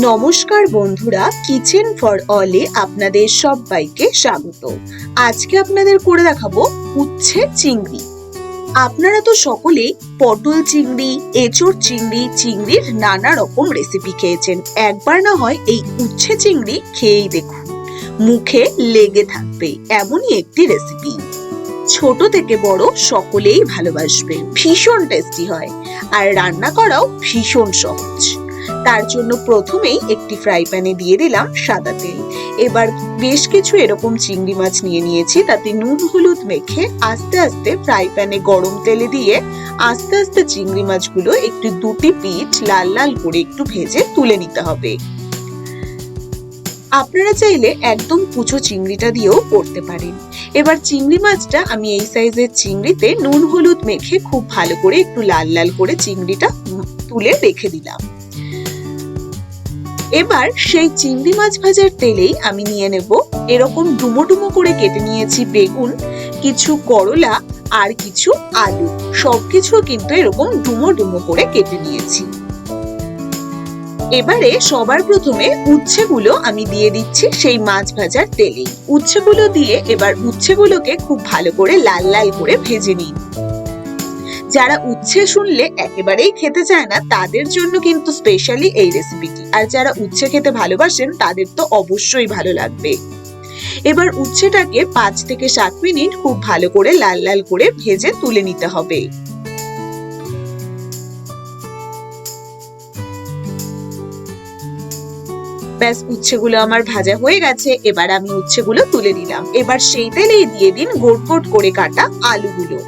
নমস্কার বন্ধুরা kitchen for অলে আপনাদের সবাইকে স্বাগত। আজকে আপনাদের করে দেখাবো উচ্ছে চিংড়ি। আপনারা তো সকলেই পটল চিংড়ি এঁচড় চিংড়ি, চিংড়ির নানা রকম রেসিপি খেয়েছেন। একবার না হয় এই উচ্ছে চিংড়ি খেয়েই দেখুন। মুখে লেগে থাকবে এমনই একটি রেসিপি ছোট থেকে বড় সকলেই ভালোবাসবে। ভীষণ টেস্টি হয়। আর রান্না করাও ভীষণ সহজ। তার জন্য প্রথমেই একটি ফ্রাই প্যানে দিয়ে দিলাম সাদা তেল। এবার বেশ কিছু এরকম চিংড়ি মাছ নিয়ে নিয়েছি, তাতে নুন, হলুদ মেখে আস্তে আস্তে ফ্রাই প্যানে গরম তেলে দিয়ে আস্তে আস্তে চিংড়ি মাছগুলো একটু দুটি পিঠ লাল লাল করে একটু ভেজে তুলে নিতে হবে। আপনারা চাইলে একদম কুচো চিংড়িটা দিয়েও করতে পারেন। এবার চিংড়ি মাছটা আমি এই সাইজের চিংড়িতে নুন, হলুদ মেখে খুব ভালো করে একটু লাল লাল করে চিংড়িটা তুলে রেখে দিলাম। এবার সেই চিংড়ি মাছ ভাজার তেলেই আমি নিয়ে নেব এরকম ডুমো ডুমো করে কেটে নিয়েছি বেগুন, কিছু করলা আর কিছু আলু। সবকিছু কিন্তু এরকম ডুমো ডুমো করে কেটে নিয়েছি। এবারে সবার প্রথমে উচ্ছেগুলো আমি দিয়ে দিচ্ছি সেই মাছ ভাজার তেলেই। উচ্ছেগুলো দিয়ে এবার উচ্ছেগুলোকে খুব ভালো করে লাল লাল করে ভেজে নিন যারা উচ্ছে শুনলে একেবারেই খেতে চায় না, তাদের জন্য কিন্তু স্পেশালি এই রেসিপিটি আর যারা উচ্ছে খেতে ভালোবাসেন, তাদের তো অবশ্যই ভালো লাগবে। এবার উচ্ছেটাকে পাঁচ থেকে সাত মিনিট খুব ভালো করে লাল লাল করে ভেজে তুলে নিতে হবে। ব্যাস, উচ্ছেগুলো আমার ভাজা হয়ে গেছে, এবার আমি উচ্ছেগুলো তুলে নিলাম। এবার সেই তেলেই দিয়ে দিন গোট গোট করে কাটা আলুগুলো।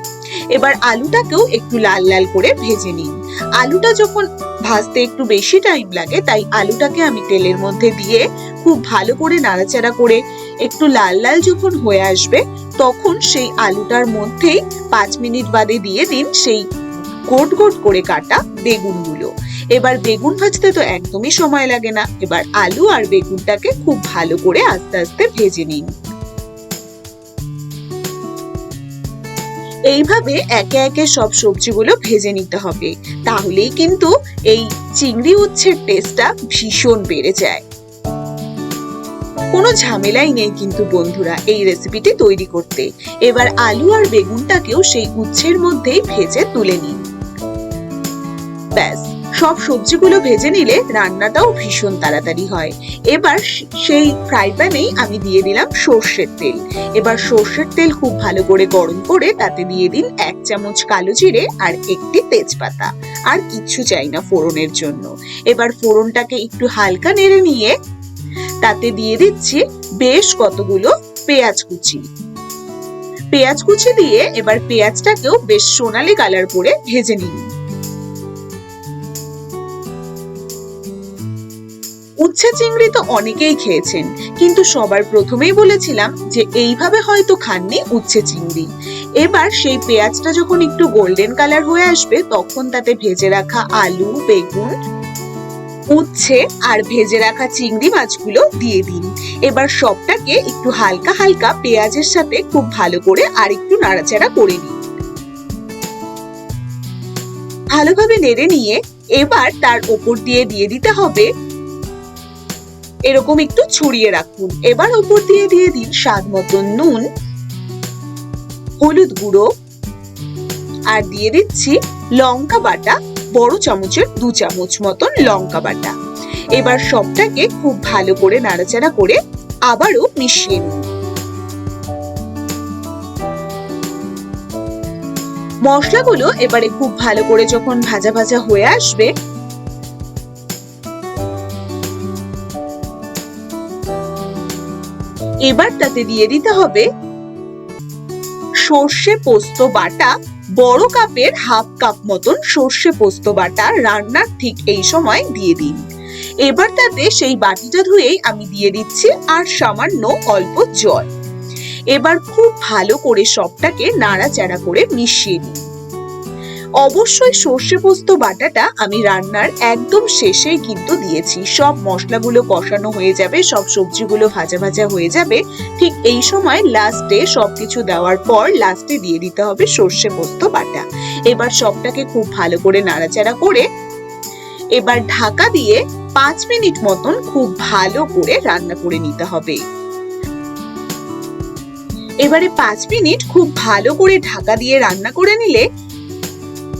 এবার আলুটাকেও একটু লাল লাল করে ভেজে নিন। আলুটা যখন ভাজতে একটু বেশি টাইম লাগে, তাই আলুটাকে আমি তেলের মধ্যে দিয়ে খুব ভালো করে নাড়াচাড়া করে একটু লাল লাল যখন হয়ে আসবে, তখন সেই আলুটার মধ্যেই পাঁচ মিনিট বাদে দিয়ে দিন সেই গোট গোট করে কাটা বেগুনগুলো। এবার বেগুন ভাজতে তো একদমই সময় লাগে না। এবার আলু আর বেগুনটাকে খুব ভালো করে আস্তে আস্তে ভেজে নিন। এইভাবে একে একে সব সবজিগুলো ভেজে নিতে হবে। তাহলেই কিন্তু এই চিংড়ি উচ্ছের টেস্টটা ভীষণ বেড়ে যায়। কোনো ঝামেলাই নেই কিন্তু বন্ধুরা এই রেসিপিটি তৈরি করতে। এবার আলু আর বেগুনটাকেও সেই উচ্ছের মধ্যেই ভেজে তুলে নিন। ব্যাস। সব সবজিগুলো ভেজে নিলে রান্নাটাও ভীষণ তাড়াতাড়ি হয়। এবার সেই ফ্রাই প্যানেই আমি দিয়ে দিলাম সর্ষের তেল। এবার সর্ষের তেল খুব ভালো করে গরম করে তাতে দিয়ে দিন এক চামচ কালো জিরে আর একটি তেজপাতা। আর কিচ্ছু চাই না ফোড়নের জন্য। এবার ফোড়নটাকে একটু হালকা নেড়ে নিয়ে তাতে দিয়ে দিচ্ছি বেশ কতগুলো পেঁয়াজ কুচি। পেঁয়াজ কুচি দিয়ে এবার পেঁয়াজটাকেও বেশ সোনালি কালার করে ভেজে নিন। উচ্ছে চিংড়ি তো অনেকেই খেয়েছেন, কিন্তু সবার প্রথমেই বলেছিলাম যে এইভাবে হয়তো খাননি উচ্ছে চিংড়ি। এবার সেই পেঁয়াজটা যখন একটু গোল্ডেন কালার হয়ে আসবে, তখন তাতে ভেজে রাখা আলু, বেগুন, উচ্ছে আর ভেজে রাখা চিংড়ি মাছগুলো দিয়ে দিন। এবার সবটাকে একটু হালকা হালকা পেঁয়াজের সাথে খুব ভালো করে আর একটু নাড়াচাড়া করে নিন। ভালোভাবে নেড়ে নিয়ে এবার তার ওপর দিয়ে দিয়ে দিতে হবে এরকম একটু ছড়িয়ে রাখুন। এবার ওপর দিয়ে দিয়ে দিন স্বাদ মতন নুন, হলুদ গুঁড়ো, আর দিয়ে দিচ্ছি লঙ্কা বাটা, বড় চামচের দু চামচ মতন লঙ্কা বাটা। এবার সবটাকে খুব ভালো করে নাড়াচাড়া করে আবারও মিশিয়ে নিন। মশলাগুলো এবারে খুব ভালো করে যখন ভাজা ভাজা হয়ে আসবে এবার তাতে দিয়ে দিতে হবে সর্ষে পোস্ত বাটা। বড় কাপের হাফ কাপ মতন সর্ষে পোস্ত বাটা রান্নার ঠিক এই সময় দিয়ে দিন। এবার তাতে সেই বাটিটা ধুয়েই আমি দিয়ে দিচ্ছি আর সামান্য অল্প জল। এবার খুব ভালো করে সবটাকে নাড়াচাড়া করে মিশিয়ে নিন। অবশ্যই সর্ষে পোস্ত বাটাটা আমি রান্নার একদম শেষেই কিন্তু দিয়েছি। সব মশলাগুলো কষানো হয়ে যাবে, সব সবজিগুলো ভাজা ভাজা হয়ে যাবে। ঠিক এই সময় লাস্টে সবকিছু দেওয়ার পর লাস্টে দিয়ে দিতে হবে সর্ষে পোস্ত বাটা। এবার সবটাকে খুব ভালো করে নাড়াচাড়া করে এবার ঢাকা দিয়ে পাঁচ মিনিট মতন খুব ভালো করে রান্না করে নিতে হবে। এবারে পাঁচ মিনিট খুব ভালো করে ঢাকা দিয়ে রান্না করে নিলে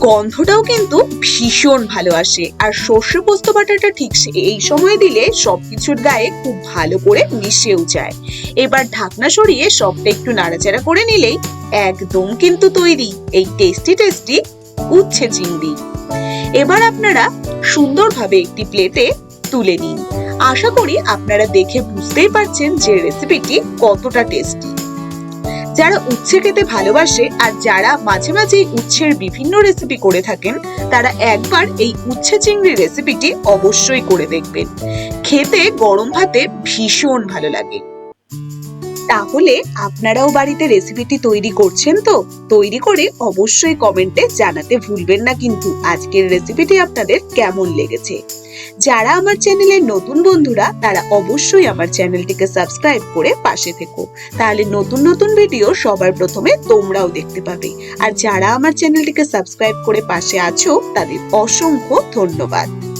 গন্ধটাও কিন্তু ভীষণ ভালো আসে। আর সর্ষে পোস্ত বাটাটা ঠিক এই সময় দিলে সবকিছুর গায়ে খুব ভালো করে মিশেও যায়। এবার ঢাকনা সরিয়ে সবটা একটু নাড়াচাড়া করে নিলেই একদম কিন্তু তৈরি। এই টেস্টি টেস্টি উচ্ছে চিংড়ি। এবার আপনারা সুন্দরভাবে একটি প্লেটে তুলে নিন। আশা করি আপনারা দেখে বুঝতেই পারছেন যে রেসিপিটি কতটা টেস্টি যারা উচ্ছে খেতে ভালোবাসে আর যারা মাঝে মাঝে উচ্ছের বিভিন্ন রেসিপি করে থাকেন, তারা একবার এই উচ্ছে চিংড়ি রেসিপিটি অবশ্যই করে দেখবেন। খেতে গরম ভাতে ভীষণ ভালো লাগে। তাহলে আপনারাও বাড়িতে রেসিপিটি তৈরি করছেন তো? তৈরি করে অবশ্যই কমেন্টে জানাতে ভুলবেন না কিন্তু আজকের রেসিপিটি আপনাদের কেমন লেগেছে? যারা আমার চ্যানেলের নতুন বন্ধুরা, তারা অবশ্যই আমার চ্যানেলটিকে সাবস্ক্রাইব করে পাশে থেকো। তাহলে নতুন নতুন ভিডিও সবার প্রথমে তোমরাও দেখতে পাবে। আর যারা আমার চ্যানেলটিকে সাবস্ক্রাইব করে পাশে আছো, তাদের অসংখ্য ধন্যবাদ।